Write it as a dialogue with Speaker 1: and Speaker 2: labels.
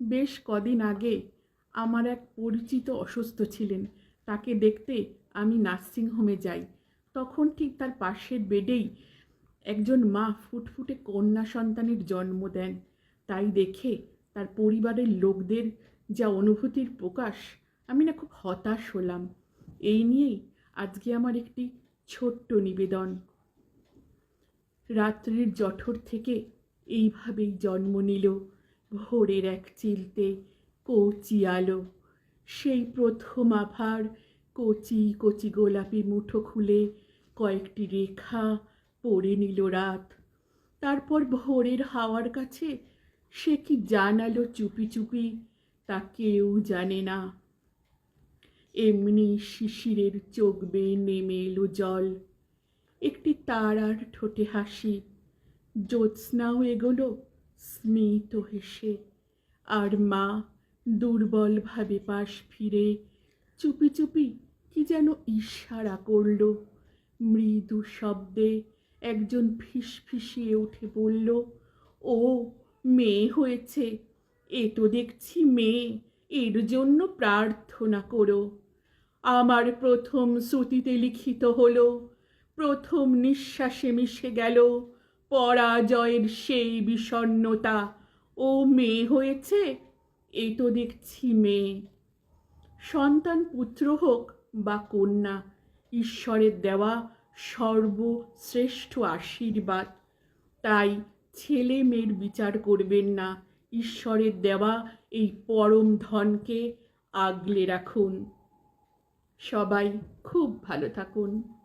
Speaker 1: বেশ কদিন আগে আমার এক পরিচিত অসুস্থ ছিলেন। তাকে দেখতে আমি নার্সিংহোমে যাই। তখন ঠিক তার পাশের বেডেই একজন মা ফুটফুটে কন্যা সন্তানের জন্ম দেন। তাই দেখে তার পরিবারের লোকদের যা অনুভূতির প্রকাশ, আমি না খুব হতাশ হলাম। এই নিয়েই আজকে আমার একটি ছোট্ট নিবেদন। রাত্রির জঠর থেকে এইভাবেই জন্ম নিল। ভোরের এক চিলতে কচি আলো। সেই প্রথম আভার কচি কচি গোলাপি মুঠো খুলে কয়েকটি রেখা পড়ে নিল রাত। তারপর ভোরের হাওয়ার কাছে সে কি জানালো চুপি চুপি তা কেউ জানে না। এমনি শিশিরের চোখ বেয়ে নেমে এলো জল। একটি তারার ঠোঁটে হাসি। জ্যোৎস্নাও এগোলো। স্মিত হেসে, আর মা দুর্বলভাবে পাশ ফিরে, চুপি চুপি কি যেন ইশারা করল। মৃদু শব্দে একজন ফিসফিসিয়ে উঠে বলল, ও, মেয়ে হয়েছে। এ তো দেখছি মেয়ে, এর জন্য প্রার্থনা করো। আমার প্রথম শ্রুতিতে লিখিত হলো, প্রথম নিঃশ্বাসে মিশে গেল পরাজয়ের সেই বিষণ্ণতা। ও মেয়ে হয়েছে? এ তো দেখছি মেয়ে। সন্তান পুত্র হোক বা কন্যা, ঈশ্বরের দেওয়া সর্বশ্রেষ্ঠ আশীর্বাদ। তাই ছেলে মেয়ের বিচার করবেন না। ঈশ্বরের দেওয়া এই পরম ধনকে আগলে রাখুন। সবাই খুব ভালো থাকুন।